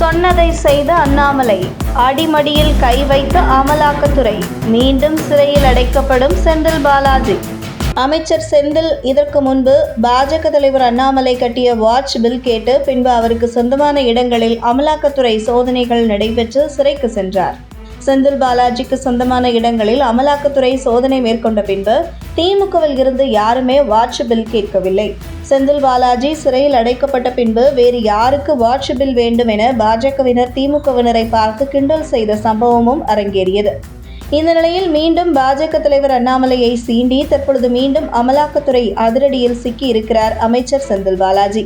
சொன்னதை செய்த அண்ணாமலை அடிமடியில் கை வைத்த அமலாக்கத்துறை மீண்டும் சிறையில் அடைக்கப்படும் செந்தில் பாலாஜி. அமைச்சர் செந்தில் இதற்கு முன்பு பாஜக தலைவர் அண்ணாமலை கட்டிய வாட்ச் பில் கேட்டு பின்பு அவருக்கு சொந்தமான இடங்களில் அமலாக்கத்துறை சோதனைகள் நடைபெற்று சிறைக்கு சென்றார். செந்தில் பாலாஜிக்கு சொந்தமான இடங்களில் அமலாக்கத்துறை சோதனை மேற்கொண்ட பின்பு திமுகவில் இருந்து யாருமே வாட்ச் பில் கேட்கவில்லை. செந்தில் பாலாஜி சிறையில் அடைக்கப்பட்ட பின்பு வேறு யாருக்கு வாட்ச் பில் வேண்டும் என பாஜகவினர் திமுகவினரை பார்த்து கிண்டல் செய்த சம்பவமும் அரங்கேறியது. இந்த நிலையில் மீண்டும் பாஜக தலைவர் அண்ணாமலையை சீண்டி தற்பொழுது மீண்டும் அமலாக்கத்துறை அதிரடியில் சிக்கி இருக்கிறார் அமைச்சர் செந்தில் பாலாஜி.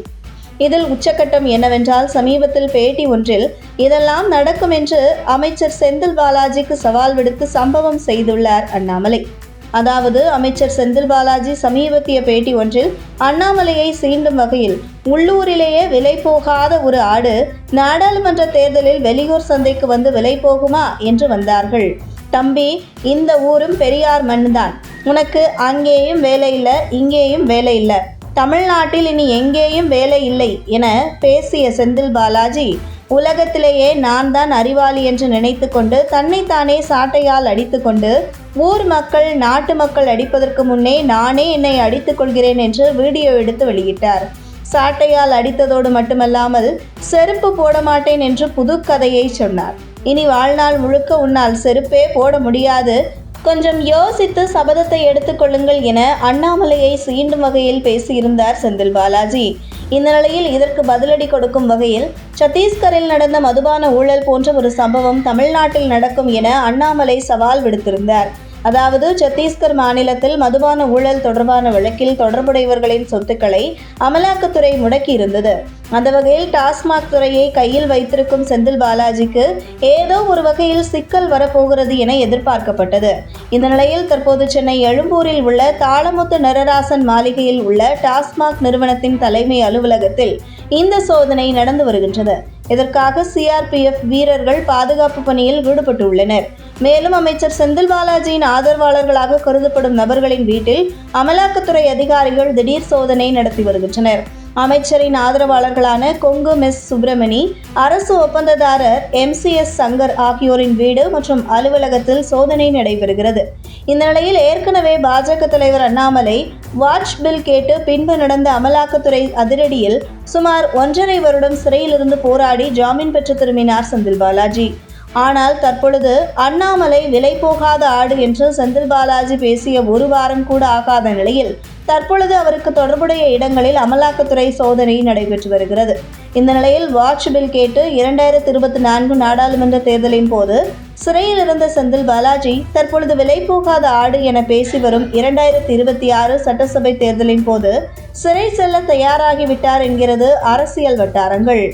இதில் உச்சக்கட்டம் என்னவென்றால் சமீபத்தில் பேட்டி ஒன்றில் இதெல்லாம் நடக்கும் என்று அமைச்சர் செந்தில் பாலாஜிக்கு சவால் விடுத்து சம்பவம் செய்துள்ளார் அண்ணாமலை. அதாவது அமைச்சர் செந்தில் பாலாஜி சமீபத்திய பேட்டி ஒன்றில் அண்ணாமலையை சீண்டும் வகையில் உள்ளூரிலேயே விலை போகாத ஒரு ஆடு நாடாளுமன்ற தேர்தலில் வெளியூர் சந்தைக்கு வந்து விலை போகுமா என்று வந்தார்கள். தம்பி இந்த ஊரும் பெரியார் மண்தான் உனக்கு அங்கேயும் வேலை இல்லை இங்கேயும் வேலை இல்லை. தமிழ்நாட்டில் இனி எங்கேயும் வேலை இல்லை என பேசிய செந்தில் பாலாஜி உலகத்திலேயே நான் தான் அறிவாளி என்று நினைத்து கொண்டு தன்னைத்தானே சாட்டையால் அடித்துக்கொண்டு ஊர் மக்கள் நாட்டு மக்கள் அடிப்பதற்கு முன்னே நானே என்னை அடித்துக் கொள்கிறேன் என்று வீடியோ எடுத்து வெளியிட்டார். சாட்டையால் அடித்ததோடு மட்டுமல்லாமல் செருப்பு போட மாட்டேன் என்று புது கதையை சொன்னார். இனி வாழ்நாள் முழுக்க உன்னால் செருப்பே போட முடியாது. கொஞ்சம் யோசித்து சபதத்தை எடுத்துக்கொள்ளுங்கள் என அண்ணாமலையை சீண்டும் வகையில் பேசியிருந்தார் செந்தில் பாலாஜி. இந்த நிலையில் இதற்கு பதிலடி கொடுக்கும் வகையில் சத்தீஸ்கரில் நடந்த மதுபான ஊழல் போன்ற ஒரு சம்பவம் தமிழ்நாட்டில் நடக்கும் என அண்ணாமலை சவால் விடுத்திருந்தார். அதாவது சத்தீஸ்கர் மாநிலத்தில் மதுபான ஊழல் தொடர்பான வழக்கில் தொடர்புடையவர்களின் சொத்துக்களை அமலாக்கத்துறை முடக்கியிருந்தது. அந்த வகையில் டாஸ்மாக் துறையை கையில் வைத்திருக்கும் செந்தில் பாலாஜிக்கு ஏதோ ஒரு வகையில் சிக்கல் வரப்போகிறது என எதிர்பார்க்கப்பட்டது. இந்த நிலையில் தற்போது சென்னை எழும்பூரில் உள்ள தாளமுத்து நரராசன் மாளிகையில் உள்ள டாஸ்மாக் நிறுவனத்தின் தலைமை அலுவலகத்தில் இந்த சோதனை நடந்து வருகின்றது. இதற்காக சிஆர்பிஎஃப் வீரர்கள் பாதுகாப்பு பணியில் ஈடுபட்டுள்ளனர். மேலும் அமைச்சர் செந்தில் பாலாஜியின் ஆதரவாளர்களாக கருதப்படும் நபர்களின் வீட்டில் அமலாக்கத்துறை அதிகாரிகள் திடீர் சோதனை நடத்தி வருகின்றனர். அமைச்சரின் ஆதரவாளர்களான கொங்கு மெஸ் சுப்பிரமணி அரசு ஒப்பந்ததாரர் எம்சிஎஸ் சங்கர் ஆகியோரின் வீடு மற்றும் அலுவலகத்தில் சோதனை நடைபெறுகிறது. இந்த நிலையில் ஏற்கனவே பாஜக தலைவர் அண்ணாமலை வாட்ச் பில் கேட்டு பின்பு நடந்த அமலாக்கத்துறை அதிரடியில் சுமார் ஒன்றரை வருடம் சிறையிலிருந்து போராடி ஜாமீன் பெற்று திரும்பினார் செந்தில் பாலாஜி. ஆனால் தற்பொழுது அண்ணாமலை விலை போகாத ஆடு என்று செந்தில் பாலாஜி பேசிய ஒரு வாரம் கூட ஆகாத நிலையில் தற்பொழுது அவருக்கு தொடர்புடைய இடங்களில் அமலாக்கத்துறை சோதனை நடைபெற்று வருகிறது. இந்த நிலையில் வாட்ச் பில் கேட்டு இரண்டாயிரத்தி இருபத்தி நான்கு நாடாளுமன்ற தேர்தலின் போது சிறையில் இருந்த செந்தில் பாலாஜி தற்பொழுது விலை போகாத ஆடு என பேசி வரும் இரண்டாயிரத்தி இருபத்தி ஆறு சட்டசபை தேர்தலின் போது சிறை செல்ல தயாராகிவிட்டார் என்கிறது அரசியல் வட்டாரங்கள்.